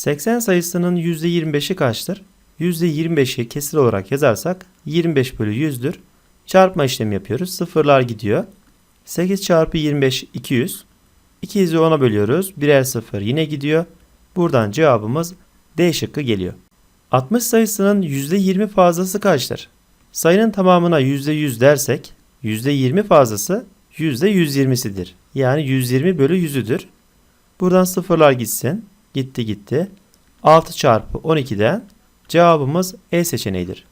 80 sayısının %25'i kaçtır? %25'i kesir olarak yazarsak 25 bölü 100'dür. Çarpma işlemi yapıyoruz. Sıfırlar gidiyor. 8 çarpı 25 200. 200'ü 10'a bölüyoruz. Birer sıfır yine gidiyor. Buradan cevabımız D şıkkı geliyor. 60 sayısının %20 fazlası kaçtır? Sayının tamamına %100 dersek %20 fazlası %120'sidir. Yani 120 bölü 100'üdür. Buradan sıfırlar gitsin. Gitti gitti. 6 çarpı 12'den cevabımız E seçeneğidir.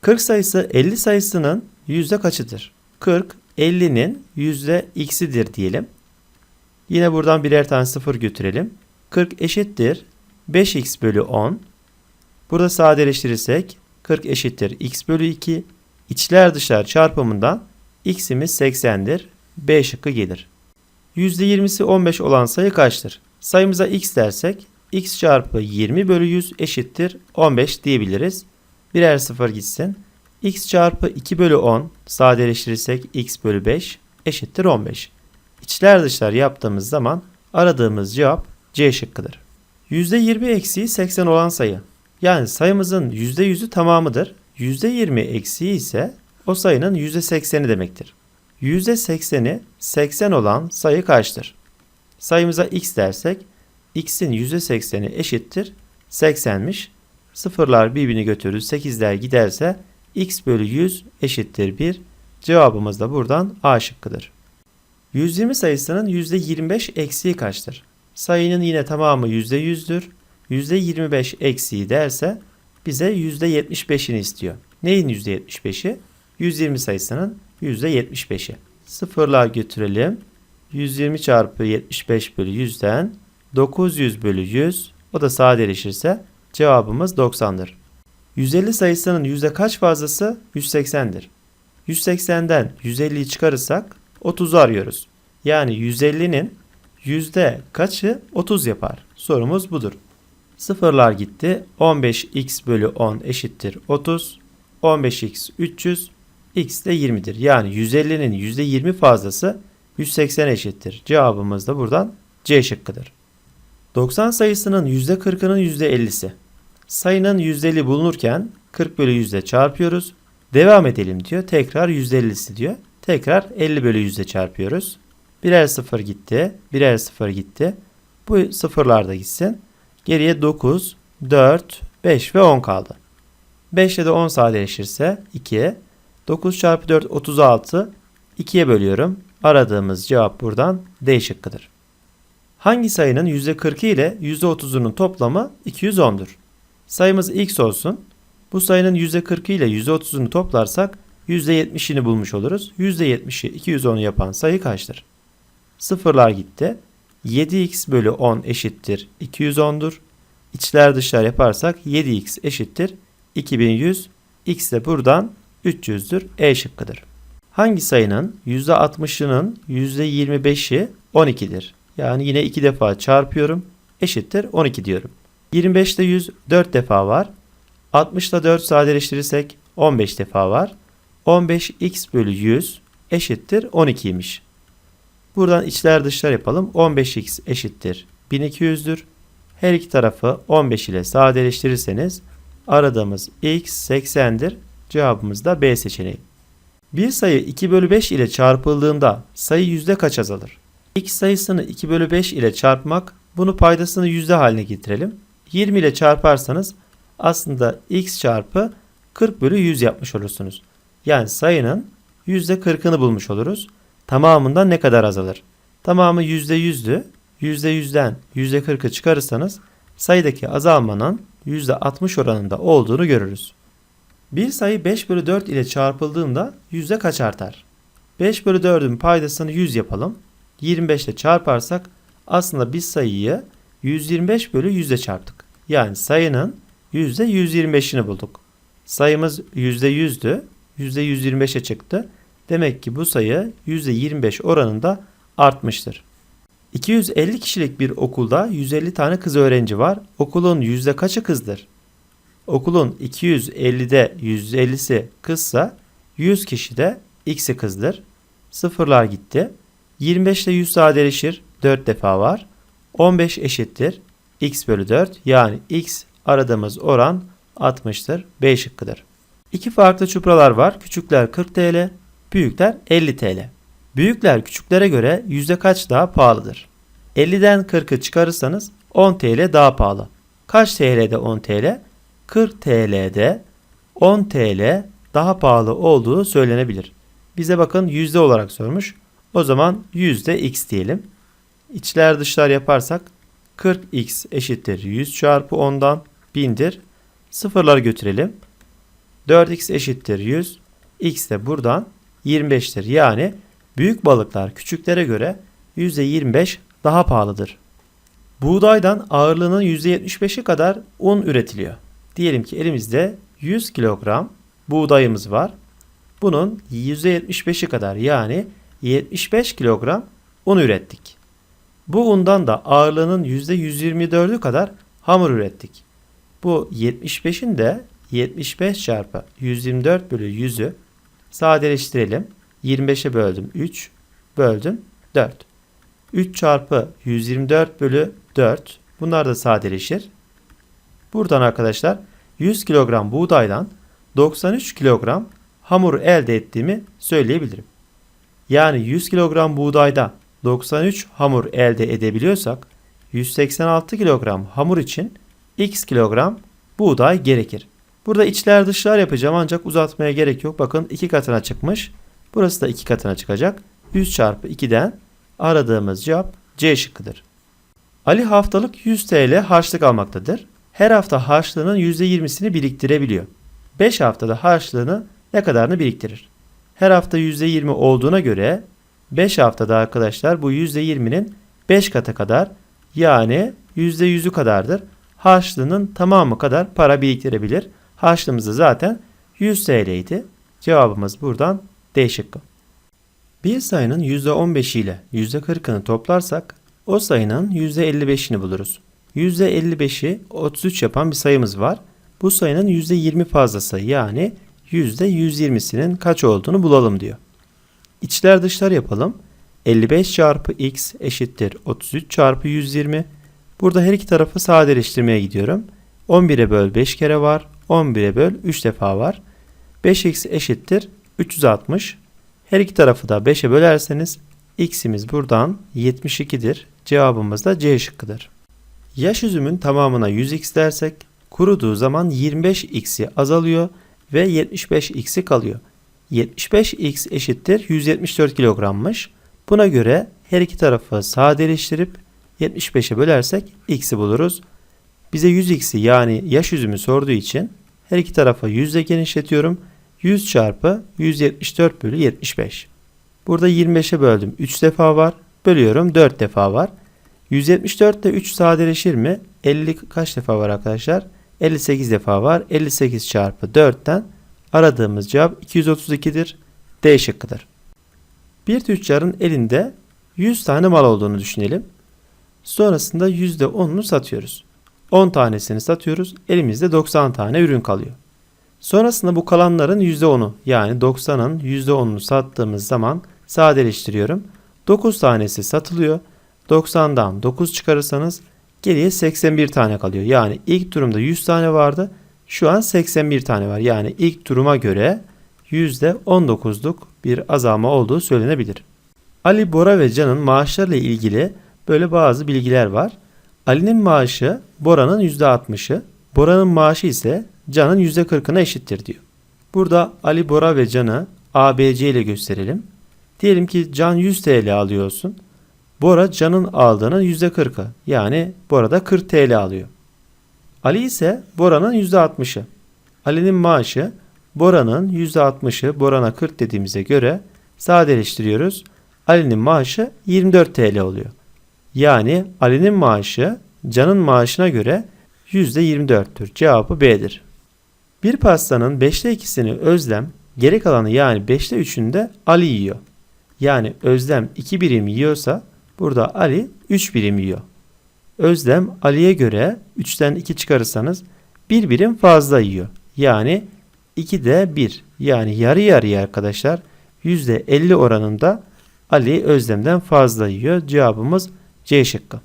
40 sayısı 50 sayısının yüzde kaçıdır? 40 50'nin yüzde x'idir diyelim. Yine buradan birer tane sıfır götürelim. 40 eşittir 5x bölü 10. Burada sadeleştirirsek 40 eşittir x bölü 2. İçler dışlar çarpımından x'imiz 80'dir. B şıkkı gelir. %20'si 15 olan sayı kaçtır? Sayımıza x dersek x çarpı 20 bölü 100 eşittir 15 diyebiliriz. Birer sıfır gitsin. x çarpı 2 bölü 10 sadeleştirirsek x bölü 5 eşittir 15. İçler dışlar yaptığımız zaman aradığımız cevap C şıkkıdır. %20 eksiği 80 olan sayı. Yani sayımızın %100'ü tamamıdır. %20 eksiği ise o sayının %80'i demektir. %80'i 80 olan sayı kaçtır? Sayımıza x dersek x'in %80'i eşittir 80'miş. Sıfırlar birbirini götürür 8'ler giderse x bölü 100 eşittir 1. Cevabımız da buradan A şıkkıdır. 120 sayısının %25 eksiği kaçtır? Sayının yine tamamı %100'dür. %25 eksiği derse bize %75'ini istiyor. Neyin %75'i? 120 sayısının %75'i. Sıfırlar götürelim. 120 çarpı 75 bölü 100'den 900 bölü 100 o da sadeleşirse cevabımız 90'dır. 150 sayısının yüzde kaç fazlası? 180'dir. 180'den 150'yi çıkarırsak 30'u arıyoruz. Yani 150'nin yüzde kaçı 30 yapar? Sorumuz budur. Sıfırlar gitti. 15x bölü 10 eşittir 30. 15x 300. x de 20'dir. Yani 150'nin %20 fazlası 180 eşittir. Cevabımız da buradan C şıkkıdır. 90 sayısının %40'ının %50'si. Sayının %50 bulunurken 40 bölü 100 ile çarpıyoruz. Devam edelim diyor. Tekrar %50'si diyor. Tekrar 50 bölü 100 ile çarpıyoruz. Birer sıfır gitti. Birer sıfır gitti. Bu sıfırlar da gitsin. Geriye 9, 4, 5 ve 10 kaldı. 5 ile de 10 sadeleşirse 2'ye. 9 çarpı 4 36. 2'ye bölüyorum. Aradığımız cevap buradan D şıkkıdır. Hangi sayının %40'ı ile %30'unun toplamı 210'dur? Sayımız x olsun. Bu sayının %40'ı ile %30'unu toplarsak %70'ini bulmuş oluruz. %70'i 210'u yapan sayı kaçtır? Sıfırlar gitti. 7x bölü 10 eşittir 210'dur. İçler dışlar yaparsak 7x eşittir 2100. x de buradan 300'dür. E şıkkıdır. Hangi sayının %60'ının %25'i 12'dir? Yani yine 2 defa çarpıyorum. Eşittir 12 diyorum. 25'te 100 4 defa var. 60'da 4 sadeleştirirsek 15 defa var. 15x bölü 100 eşittir 12'ymiş. Buradan içler dışlar yapalım. 15x eşittir 1200'dür. Her iki tarafı 15 ile sadeleştirirseniz aradığımız x 80'dir. Cevabımız da B seçeneği. Bir sayı 2 bölü 5 ile çarpıldığında sayı yüzde kaç azalır? X sayısını 2 bölü 5 ile çarpmak bunu paydasını yüzde haline getirelim. 20 ile çarparsanız aslında x çarpı 40 bölü 100 yapmış olursunuz. Yani sayının yüzde 40'ını bulmuş oluruz. Tamamından ne kadar azalır? Tamamı yüzde yüzdü. Yüzde yüzden yüzde 40'ı çıkarırsanız sayıdaki azalmanın yüzde 60 oranında olduğunu görürüz. Bir sayı 5 bölü 4 ile çarpıldığında yüzde kaç artar? 5 bölü 4'ün paydasını 100 yapalım. 25 ile çarparsak aslında biz sayıyı 125 bölü 100 ile çarptık. Yani sayının yüzde 125'ini bulduk. Sayımız yüzde 100'dü. Yüzde 125'e çıktı. Demek ki bu sayı yüzde 25 oranında artmıştır. 250 kişilik bir okulda 150 tane kız öğrenci var. Okulun yüzde kaçı kızdır? Okulun 250'de 150'si kızsa 100 kişide x'i kızdır. Sıfırlar gitti. 25 ile 100 sadeleşir. 4 defa var. 15 eşittir. x bölü 4 yani x aradığımız oran 60'tır. B şıkkıdır. İki farklı çupralar var. Küçükler 40 TL, büyükler 50 TL. Büyükler küçüklere göre yüzde kaç daha pahalıdır? 50'den 40'ı çıkarırsanız 10 TL daha pahalı. Kaç TL'de 10 TL? 40 TL'de 10 TL daha pahalı olduğu söylenebilir. Bize bakın yüzde olarak sormuş. O zaman yüzde x diyelim. İçler dışlar yaparsak 40x eşittir 100 çarpı 10'dan 1000'dir. Sıfırlar götürelim. 4x eşittir 100. x de buradan 25'tir. Yani büyük balıklar küçüklere göre %25 daha pahalıdır. Buğdaydan ağırlığının %75'i kadar un üretiliyor. Diyelim ki elimizde 100 kilogram buğdayımız var. Bunun %75'i kadar yani 75 kilogram un ürettik. Bu undan da ağırlığının %124'ü kadar hamur ürettik. Bu 75'in de 75 çarpı 124 bölü 100'ü sadeleştirelim. 25'e böldüm 3, böldüm 4. 3 çarpı 124 bölü 4 bunlar da sadeleşir. Buradan arkadaşlar 100 kilogram buğdaydan 93 kilogram hamur elde ettiğimi söyleyebilirim. Yani 100 kilogram buğdayda 93 hamur elde edebiliyorsak 186 kilogram hamur için x kilogram buğday gerekir. Burada içler dışlar yapacağım ancak uzatmaya gerek yok. Bakın 2 katına çıkmış. Burası da 2 katına çıkacak. 100 çarpı 2'den aradığımız cevap C şıkkıdır. Ali haftalık 100 TL harçlık almaktadır. Her hafta harçlığının %20'sini biriktirebiliyor. 5 haftada harçlığını ne kadarını biriktirir? Her hafta %20 olduğuna göre 5 haftada arkadaşlar bu %20'nin 5 katı kadar yani %100'ü kadardır. Harçlığının tamamı kadar para biriktirebilir. Harçlığımız da zaten 100 TL idi. Cevabımız buradan D şıkkı. Bir sayının %15 ile %40'ını toplarsak o sayının %55'ini buluruz. %55'i 33 yapan bir sayımız var. Bu sayının %20 fazlası yani %120'sinin kaç olduğunu bulalım diyor. İçler dışlar yapalım. 55 çarpı x eşittir 33 çarpı 120. Burada her iki tarafı sadeleştirmeye gidiyorum. 11'e böl 5 kere var. 11'e böl 3 defa var. 5x eşittir 360. Her iki tarafı da 5'e bölerseniz x'imiz buradan 72'dir. Cevabımız da C şıkkıdır. Yaş üzümün tamamına 100x dersek kuruduğu zaman 25x'i azalıyor ve 75x'i kalıyor. 75x eşittir 174 kilogrammış. Buna göre her iki tarafı sadeleştirip 75'e bölersek x'i buluruz. Bize 100x'i yani yaş üzümü sorduğu için her iki tarafa 100 ile genişletiyorum. 100 çarpı 174 bölü 75. Burada 25'e böldüm. 3 defa var. Bölüyorum 4 defa var. 174 ile 3 sadeleşir mi? 50 kaç defa var arkadaşlar? 58 defa var. 58 çarpı 4'ten aradığımız cevap 232'dir. D şıkkıdır. Bir tüccarın elinde 100 tane mal olduğunu düşünelim. Sonrasında %10'unu satıyoruz. 10 tanesini satıyoruz. Elimizde 90 tane ürün kalıyor. Sonrasında bu kalanların %10'u yani 90'ın %10'unu sattığımız zaman sadeleştiriyorum. 9 tanesi satılıyor. 90'dan 9 çıkarırsanız geriye 81 tane kalıyor. Yani ilk durumda 100 tane vardı. Şu an 81 tane var. Yani ilk duruma göre %19'luk bir azalma olduğu söylenebilir. Ali, Bora ve Can'ın maaşlarıyla ilgili böyle bazı bilgiler var. Ali'nin maaşı Bora'nın %60'ı, Bora'nın maaşı ise Can'ın %40'ına eşittir diyor. Burada Ali, Bora ve Can'ı ABC ile gösterelim. Diyelim ki Can 100 TL alıyorsun. Bora Can'ın aldığının %40'ı yani Bora da 40 TL alıyor. Ali ise Bora'nın %60'ı. Ali'nin maaşı Bora'nın %60'ı Boran'a 40 dediğimize göre sadeleştiriyoruz. Ali'nin maaşı 24 TL oluyor. Yani Ali'nin maaşı Can'ın maaşına göre %24'tür. Cevabı B'dir. Bir pastanın 5'te 2'sini Özlem, geri kalanı yani 5'te 3'ünü de Ali yiyor. Yani Özlem 2 birim yiyorsa burada Ali 3 birim yiyor. Özlem Ali'ye göre 3'ten 2 çıkarırsanız 1 birim fazla yiyor. Yani 2'de 1 yani yarı yarıya arkadaşlar %50 oranında Ali Özlem'den fazla yiyor. Cevabımız C şıkkı.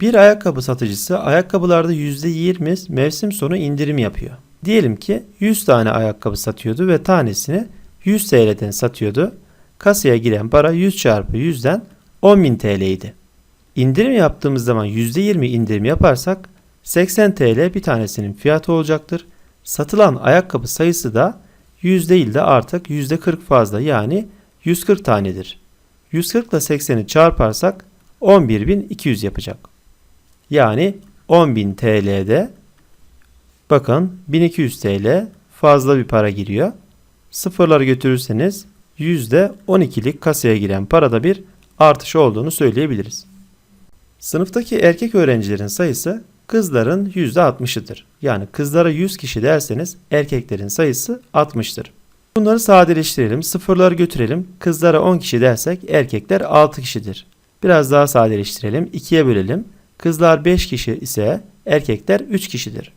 Bir ayakkabı satıcısı ayakkabılarda %20 mevsim sonu indirim yapıyor. Diyelim ki 100 tane ayakkabı satıyordu ve tanesini 100 TL'den satıyordu. Kasaya giren para 100 çarpı 100'den 10.000 TL idi. İndirim yaptığımız zaman %20 indirim yaparsak 80 TL bir tanesinin fiyatı olacaktır. Satılan ayakkabı sayısı da 100 değil de artık %40 fazla yani 140 tanedir. 140 ile 80'i çarparsak 11.200 yapacak. Yani 10.000 TL'de bakın 1200 TL fazla bir para giriyor. Sıfırları götürürseniz %12'lik kasaya giren parada bir artış olduğunu söyleyebiliriz. Sınıftaki erkek öğrencilerin sayısı kızların %60'ıdır. Yani kızlara 100 kişi derseniz erkeklerin sayısı 60'tır. Bunları sadeleştirelim, sıfırları götürelim. Kızlara 10 kişi dersek erkekler 6 kişidir. Biraz daha sadeleştirelim, 2'ye bölelim. Kızlar 5 kişi ise erkekler 3 kişidir.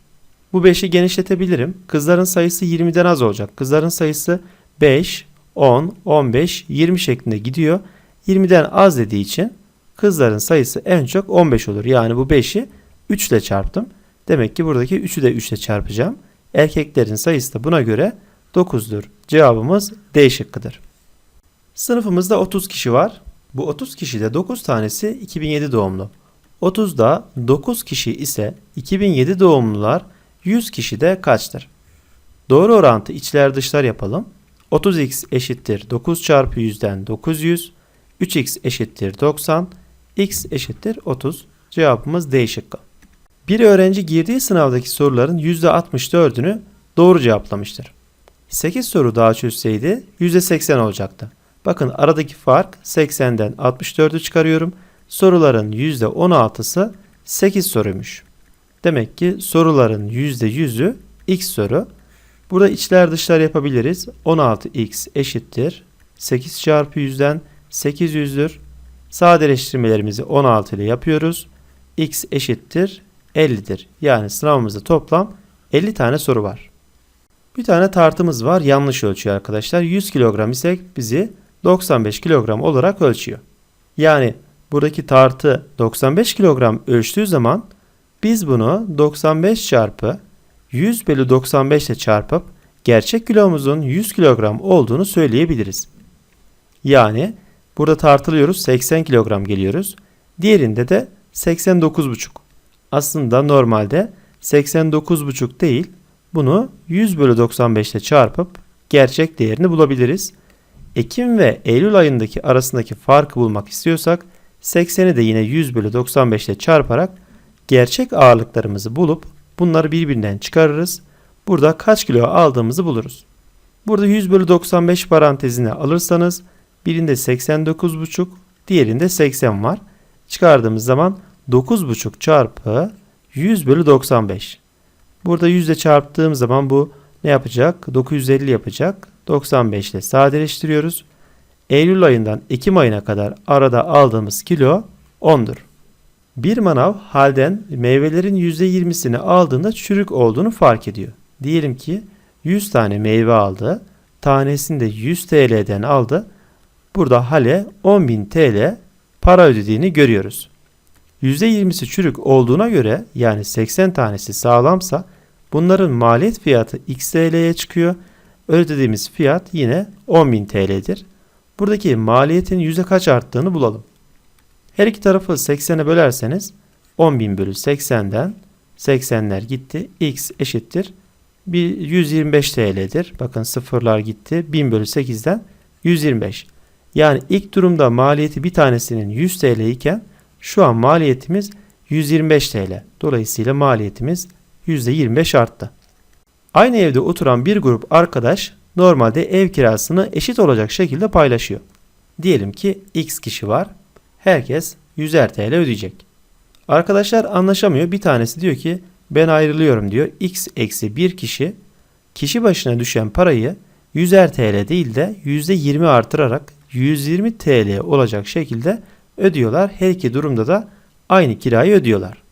Bu 5'i genişletebilirim. Kızların sayısı 20'den az olacak. Kızların sayısı 5, 10, 15, 20 şeklinde gidiyor. 20'den az dediği için kızların sayısı en çok 15 olur. Yani bu 5'i 3 ile çarptım. Demek ki buradaki 3'ü de 3 ile çarpacağım. Erkeklerin sayısı da buna göre 9'dur. Cevabımız D şıkkıdır. Sınıfımızda 30 kişi var. Bu 30 kişide 9 tanesi 2007 doğumlu. 30'da 9 kişi ise 2007 doğumlular 100 kişide kaçtır? Doğru orantı içler dışlar yapalım. 30x eşittir 9 çarpı 100'den 900. 3x eşittir 90. x eşittir 30. Cevabımız D şıkkı. Bir öğrenci girdiği sınavdaki soruların %64'ünü doğru cevaplamıştır. 8 soru daha çözseydi %80 olacaktı. Bakın aradaki fark 80'den 64'ü çıkarıyorum. Soruların %16'sı 8 soruymuş. Demek ki soruların %100'ü x soru. Burada içler dışlar yapabiliriz. 16x eşittir. 8 çarpı 100'den 800'dür. Sadeleştirmelerimizi 16 ile yapıyoruz. x eşittir 50'dir. Yani sınavımızda toplam 50 tane soru var. Bir tane tartımız var. Yanlış ölçüyor arkadaşlar. 100 kilogram ise bizi 95 kilogram olarak ölçüyor. Yani buradaki tartı 95 kilogram ölçtüğü zaman biz bunu 95 çarpı 100 bölü 95 ile çarpıp gerçek kilomuzun 100 kilogram olduğunu söyleyebiliriz. Yani burada tartılıyoruz 80 kilogram geliyoruz. Diğerinde de 89,5. Aslında normalde 89,5 değil bunu 100 bölü 95 ile çarpıp gerçek değerini bulabiliriz. Ekim ve Eylül ayındaki arasındaki farkı bulmak istiyorsak 80'i de yine 100 bölü 95 ile çarparak gerçek ağırlıklarımızı bulup bunları birbirinden çıkarırız. Burada kaç kilo aldığımızı buluruz. Burada 100 bölü 95 parantezine alırsanız birinde 89,5 diğerinde 80 var. Çıkardığımız zaman 9,5 çarpı 100 bölü 95. Burada 100 ile çarptığım zaman bu ne yapacak? 950 yapacak. 95 ile sadeleştiriyoruz. Eylül ayından Ekim ayına kadar arada aldığımız kilo 10'dur. Bir manav halden meyvelerin %20'sini aldığında çürük olduğunu fark ediyor. Diyelim ki 100 tane meyve aldı. Tanesini de 100 TL'den aldı. Burada hale 10.000 TL para ödediğini görüyoruz. %20'si çürük olduğuna göre yani 80 tanesi sağlamsa bunların maliyet fiyatı x TL'ye çıkıyor. Ödediğimiz fiyat yine 10.000 TL'dir. Buradaki maliyetin yüzde kaç arttığını bulalım. Her iki tarafı 80'e bölerseniz 10.000 bölü 80'den 80'ler gitti. X eşittir. Bir 125 TL'dir. Bakın sıfırlar gitti. 1000 bölü 8'den 125. Yani ilk durumda maliyeti bir tanesinin 100 TL iken şu an maliyetimiz 125 TL. Dolayısıyla maliyetimiz %25 arttı. Aynı evde oturan bir grup arkadaş normalde ev kirasını eşit olacak şekilde paylaşıyor. Diyelim ki x kişi var. Herkes 100'er TL ödeyecek. Arkadaşlar anlaşamıyor. Bir tanesi diyor ki ben ayrılıyorum diyor. X eksi bir kişi kişi başına düşen parayı 100'er TL değil de %20 artırarak 120 TL olacak şekilde ödüyorlar. Her iki durumda da aynı kirayı ödüyorlar.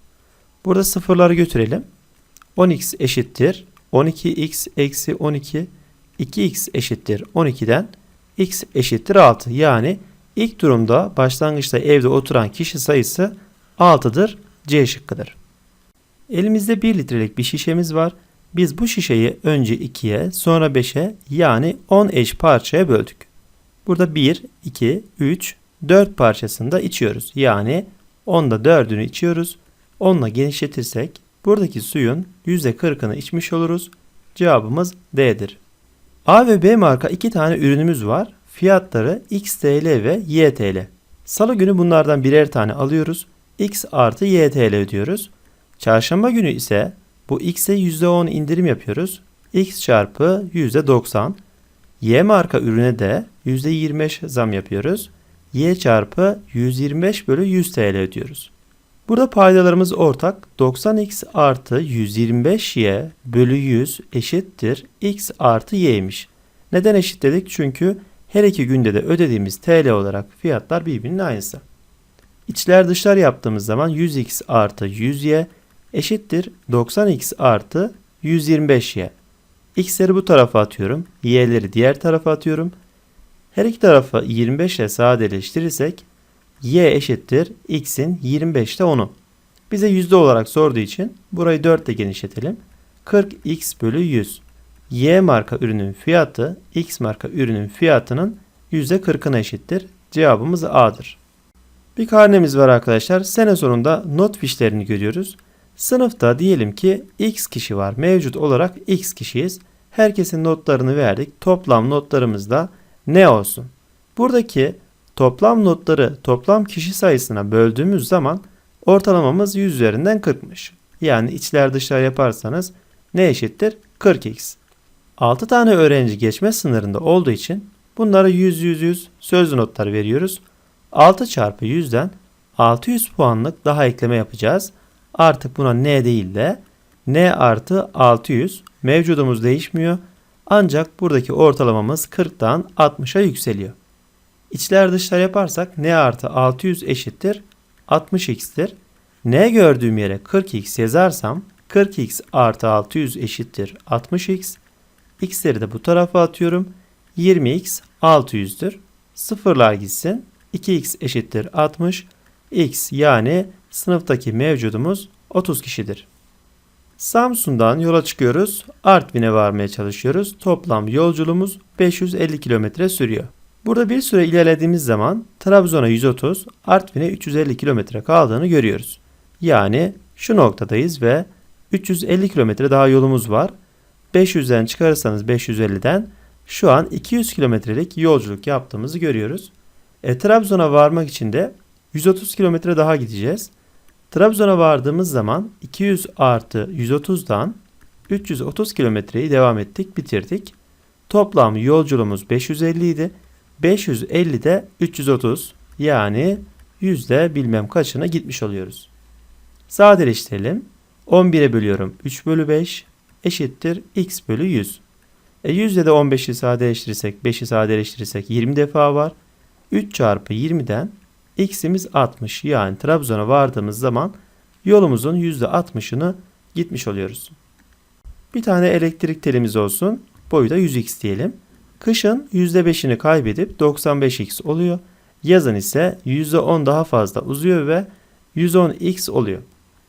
Burada sıfırları götürelim. 10x eşittir. 12x eksi 12 2x eşittir 12'den x eşittir 6. Yani ilk durumda başlangıçta evde oturan kişi sayısı 6'dır. C şıkkıdır. Elimizde 1 litrelik bir şişemiz var. Biz bu şişeyi önce 2'ye sonra 5'e yani 10 eş parçaya böldük. Burada 1, 2, 3, 4 parçasında içiyoruz. Yani 10'da 4'ünü içiyoruz. 10'la genişletirsek buradaki suyun %40'ını içmiş oluruz. Cevabımız D'dir. A ve B marka iki tane ürünümüz var. Fiyatları XTL ve YTL. Salı günü bunlardan birer tane alıyoruz. X artı YTL ödüyoruz. Çarşamba günü ise bu X'e %10 indirim yapıyoruz. X çarpı %90. Y marka ürüne de %25 zam yapıyoruz. Y çarpı 125 bölü 100 TL ödüyoruz. Burada paydalarımız ortak. 90x artı 125y bölü 100 eşittir x artı y'ymiş. Neden eşit dedik? Çünkü her iki günde de ödediğimiz TL olarak fiyatlar birbirinin aynısı. İçler dışlar yaptığımız zaman 100x artı 100y eşittir 90x artı 125y. X'leri bu tarafa atıyorum. Y'leri diğer tarafa atıyorum. Her iki tarafı 25 ile sadeleştirirsek y eşittir x'in 25'te 10'u. Bize yüzde olarak sorduğu için burayı 4 ile genişletelim. 40x bölü 100. Y marka ürünün fiyatı X marka ürünün fiyatının %40'ına eşittir. Cevabımız A'dır. Bir karnemiz var arkadaşlar. Sene sonunda not fişlerini görüyoruz. Sınıfta diyelim ki X kişi var. Mevcut olarak X kişiyiz. Herkesin notlarını verdik. Toplam notlarımız da ne olsun? Buradaki toplam notları toplam kişi sayısına böldüğümüz zaman ortalamamız 100 üzerinden 40'mış. Yani içler dışlar yaparsanız ne eşittir? 40x. 6 tane öğrenci geçme sınırında olduğu için bunlara 100 100 100 sözlü notlar veriyoruz. 6 çarpı 100'den 600 puanlık daha ekleme yapacağız. Artık buna n değil de n artı 600 mevcudumuz değişmiyor. Ancak buradaki ortalamamız 40'tan 60'a yükseliyor. İçler dışlar yaparsak n artı 600 eşittir 60x'tir. n gördüğüm yere 40x yazarsam 40x artı 600 eşittir 60x. x'leri de bu tarafa atıyorum. 20x 600'dür. Sıfırlar gitsin. 2x eşittir 60. x yani sınıftaki mevcudumuz 30 kişidir. Samsun'dan yola çıkıyoruz. Artvin'e varmaya çalışıyoruz. Toplam yolculuğumuz 550 kilometre sürüyor. Burada bir süre ilerlediğimiz zaman Trabzon'a 130, Artvin'e 350 kilometre kaldığını görüyoruz. Yani şu noktadayız ve 350 kilometre daha yolumuz var. 500'den çıkarırsanız 550'den şu an 200 kilometrelik yolculuk yaptığımızı görüyoruz. E, Trabzon'a varmak için de 130 kilometre daha gideceğiz. Trabzon'a vardığımız zaman 200 artı 130'dan 330 kilometreyi devam ettik, bitirdik. Toplam yolculuğumuz 550 idi. 550'de 330 yani yüzde bilmem kaçına gitmiş oluyoruz. Sadeleştirelim. 11'e bölüyorum 3 bölü 5 eşittir x bölü 100. E 100'de de 15'i sadeleştirirsek 5'i sadeleştirirsek 20 defa var. 3 çarpı 20'den x'imiz 60 yani Trabzon'a vardığımız zaman yolumuzun %60'ını gitmiş oluyoruz. Bir tane elektrik telimiz olsun. Boyu da 100x diyelim. Kışın %5'ini kaybedip 95x oluyor. Yazın ise %10 daha fazla uzuyor ve 110x oluyor.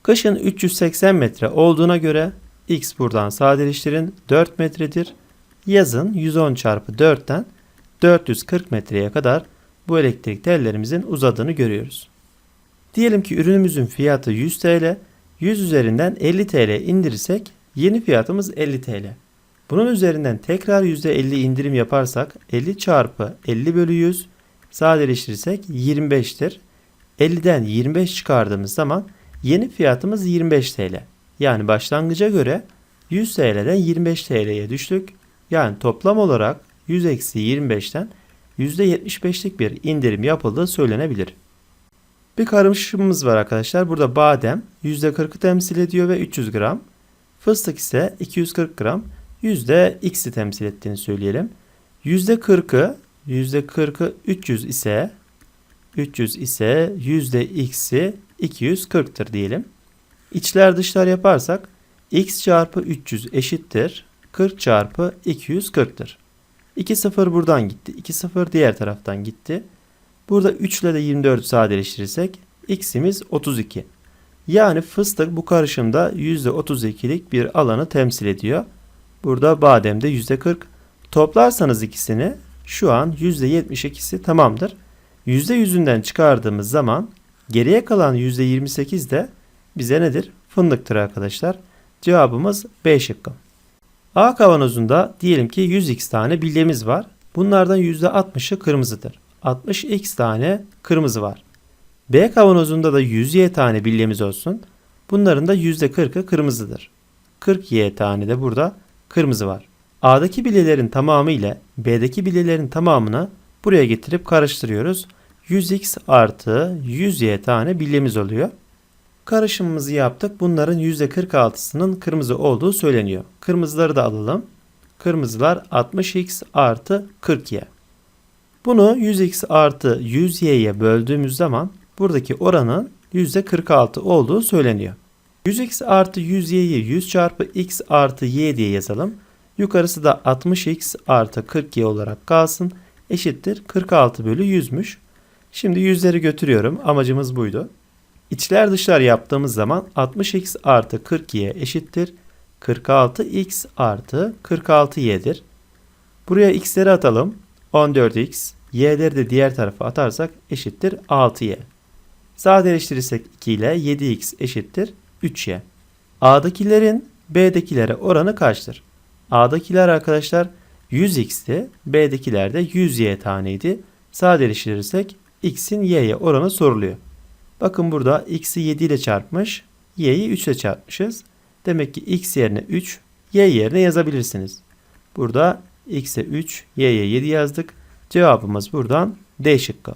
Kışın 380 metre olduğuna göre x buradan sadeleştirin 4 metredir. Yazın 110 çarpı 4'ten 440 metreye kadar bu elektrik tellerimizin uzadığını görüyoruz. Diyelim ki ürünümüzün fiyatı 100 TL, 100 üzerinden 50 TL indirirsek yeni fiyatımız 50 TL. Bunun üzerinden tekrar %50 indirim yaparsak 50 çarpı 50 bölü 100 sadeleştirirsek 25'tir. 50'den 25 çıkardığımız zaman yeni fiyatımız 25 TL. Yani başlangıca göre 100 TL'den 25 TL'ye düştük. Yani toplam olarak 100 eksi 25'ten %75'lik bir indirim yapıldığı söylenebilir. Bir karışımımız var arkadaşlar. Burada badem %40'ı temsil ediyor ve 300 gram. Fıstık ise 240 gram. X'i temsil ettiğini söyleyelim. Yüzde 40'ı yüzde 40'ı 300 ise 300 ise x'i 240'tır diyelim. İçler dışlar yaparsak x çarpı 300 eşittir 40 çarpı 240'tır. 2 sıfır buradan gitti. 2 sıfır diğer taraftan gitti. Burada 3 ile de 24 sadeleştirirsek x'imiz 32. Yani fıstık bu karışımda %32'lik bir alanı temsil ediyor. Burada bademde %40. Toplarsanız ikisini şu an %72'si tamamdır. %100'ünden çıkardığımız zaman geriye kalan %28 de bize nedir? Fındıktır arkadaşlar. Cevabımız B şıkkı. A kavanozunda diyelim ki 100x tane bilyemiz var. Bunlardan %60'ı kırmızıdır. 60x tane kırmızı var. B kavanozunda da 100y tane bilyemiz olsun. Bunların da %40'ı kırmızıdır. 40y tane de burada kırmızı var. A'daki bilyelerin tamamı ile B'deki bilyelerin tamamını buraya getirip karıştırıyoruz. 100x artı 100y tane bilyemiz oluyor. Karışımımızı yaptık. Bunların %46'sının kırmızı olduğu söyleniyor. Kırmızıları da alalım. Kırmızılar 60x artı 40y. Bunu 100x artı 100y'ye böldüğümüz zaman buradaki oranın %46 olduğu söyleniyor. 100x artı 100y'yi 100 çarpı x artı y diye yazalım. Yukarısı da 60x artı 40y olarak kalsın. Eşittir 46 bölü 100'müş. Şimdi yüzleri götürüyorum. Amacımız buydu. İçler dışlar yaptığımız zaman 60x artı 40y eşittir. 46x artı 46y'dir. Buraya x'leri atalım. 14x. Y'leri de diğer tarafa atarsak eşittir 6y. Sadeleştirirsek 2 ile 7x eşittir 3y. A'dakilerin B'dekilere oranı kaçtır? A'dakiler arkadaşlar 100x'ti. B'dekiler de 100y taneydi. Sadeleştirirsek x'in y'ye oranı soruluyor. Bakın burada x'i 7 ile çarpmış. y'yi 3 ile çarpmışız. Demek ki x yerine 3, y yerine yazabilirsiniz. Burada x'e 3, y'ye 7 yazdık. Cevabımız buradan D şıkkı.